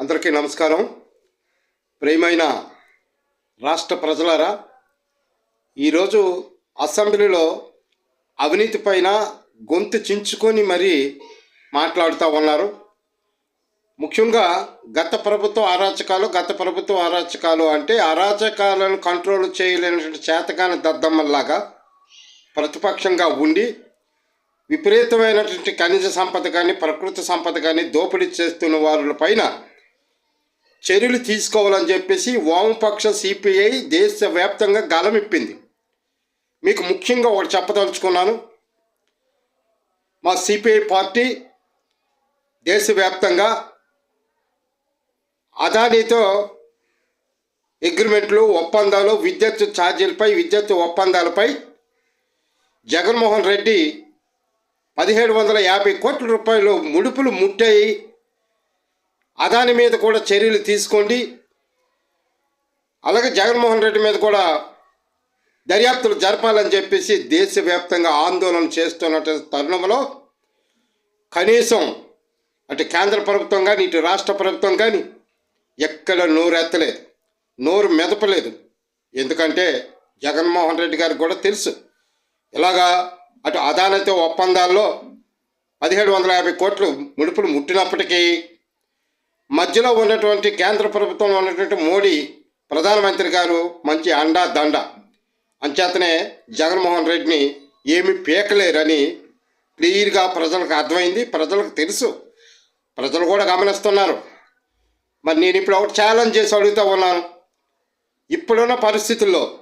అందరికీ నమస్కారం. ప్రేమైన రాష్ట్ర ప్రజలారా ఈరోజు అసెంబ్లీలో అవినీతి పైన గొంతు చించుకొని మరీ మాట్లాడుతూ ఉన్నారు. ముఖ్యంగా గత ప్రభుత్వ అరాచకాలు గత ప్రభుత్వ అరాచకాలు అంటే అరాచకాలను కంట్రోల్ చేయలేనటువంటి చేతగాని దద్దమ్మల్లాగా ప్రతిపక్షంగా ఉండి విపరీతమైనటువంటి ఖనిజ సంపద కానీ ప్రకృతి సంపద కానీ దోపిడీ చేస్తున్న వారి పైన చర్యలు తీసుకోవాలని చెప్పేసి వామపక్ష సిపిఐ దేశవ్యాప్తంగా గలమిప్పింది మీకు ముఖ్యంగా ఒకటి చెప్పదలుచుకున్నాను. మా సిపిఐ పార్టీ దేశవ్యాప్తంగా అదానీతో అగ్రిమెంట్లు ఒప్పందాలు విద్యుత్ ఛార్జీలపై విద్యుత్ ఒప్పందాలపై జగన్మోహన్ రెడ్డి పదిహేడు వందల యాభై కోట్ల రూపాయలు ముడుపులు ముట్టాయి. అదాని మీద కూడా చర్యలు తీసుకోండి. అలాగే జగన్మోహన్ రెడ్డి మీద కూడా దర్యాప్తులు జరపాలని చెప్పేసి దేశవ్యాప్తంగా ఆందోళన చేస్తున్న తరుణంలో కనీసం అటు కేంద్ర ప్రభుత్వం కానీ ఇటు రాష్ట్ర ప్రభుత్వం కానీ ఎక్కడ నోరు ఎత్తలేదు నోరు మెదపలేదు. ఎందుకంటే జగన్మోహన్ రెడ్డి గారికి కూడా తెలుసు. ఇలాగా అటు అదానితో ఒప్పందాల్లో పదిహేడు వందల యాభై కోట్లు ముడుపులు ముట్టినప్పటికీ మధ్యలో ఉన్నటువంటి కేంద్ర ప్రభుత్వంలో ఉన్నటువంటి మోడీ ప్రధానమంత్రి గారు మంచి అండా దండ. అంచేతనే జగన్మోహన్ రెడ్డిని ఏమి పీకలేరని క్లియర్గా ప్రజలకు అర్థమైంది. ప్రజలకు తెలుసు. ప్రజలు కూడా గమనిస్తున్నారు. మరి నేను ఇప్పుడు ఒకటి ఛాలెంజ్ చేసి అడుగుతూ ఉన్నాను. ఇప్పుడున్న పరిస్థితుల్లో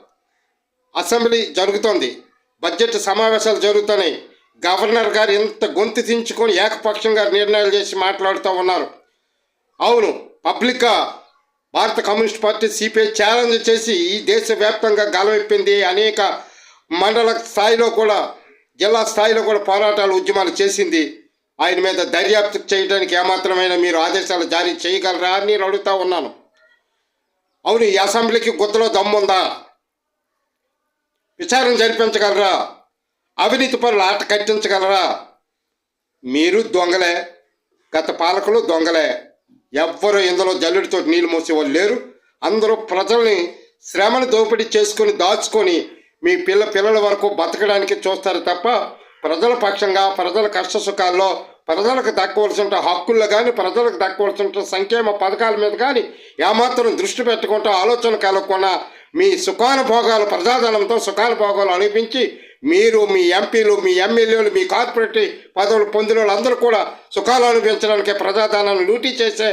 అసెంబ్లీ జరుగుతోంది. బడ్జెట్ సమావేశాలు జరుగుతున్నాయి. గవర్నర్ గారు ఇంత గొంతు దించుకొని ఏకపక్షంగా నిర్ణయాలు చేసి మాట్లాడుతూ ఉన్నారు. అవును పబ్లిక్గా భారత కమ్యూనిస్ట్ పార్టీ సిపిఐ ఛాలెంజ్ చేసి ఈ దేశవ్యాప్తంగా గలమెప్పింది అనేక మండల స్థాయిలో కూడా జిల్లా స్థాయిలో కూడా పోరాటాలు ఉద్యమాలు చేసింది. ఆయన మీద దర్యాప్తు చేయడానికి ఏమాత్రమైనా మీరు ఆదేశాలు జారీ చేయగలరా అని నేను అడుగుతా ఉన్నాను. అవును ఈ అసెంబ్లీకి గుద్దలో దమ్ముందా? విచారణ జరిపించగలరా? అవినీతి పనులు ఆట కట్టించగలరా? మీరు దొంగలే. గత పాలకులు దొంగలే. ఎవ్వరూ ఇందులో జల్లుడితో నీళ్ళు మోసేవాళ్ళు లేరు. అందరూ ప్రజల్ని శ్రమను దోపిడీ చేసుకొని దాచుకొని మీ పిల్ల పిల్లల వరకు బతకడానికి చూస్తారు తప్ప ప్రజల పక్షంగా ప్రజల కష్ట సుఖాల్లో ప్రజలకు దక్కవలసిన హక్కుల్లో కానీ ప్రజలకు దక్కవలసిన సంక్షేమ పథకాల మీద కానీ ఏమాత్రం దృష్టి పెట్టుకుంటూ ఆలోచన కలగకుండా మీ సుఖానుభోగాలు ప్రజాధనంతో సుఖానుభోగాలు అనిపించి మీరు మీ ఎంపీలు మీ ఎమ్మెల్యేలు మీ కార్పొరేట్ పదవులు పొందిన వాళ్ళందరూ కూడా సుఖాలు అనిపించడానికి ప్రజాధనాన్ని లూటీ చేసే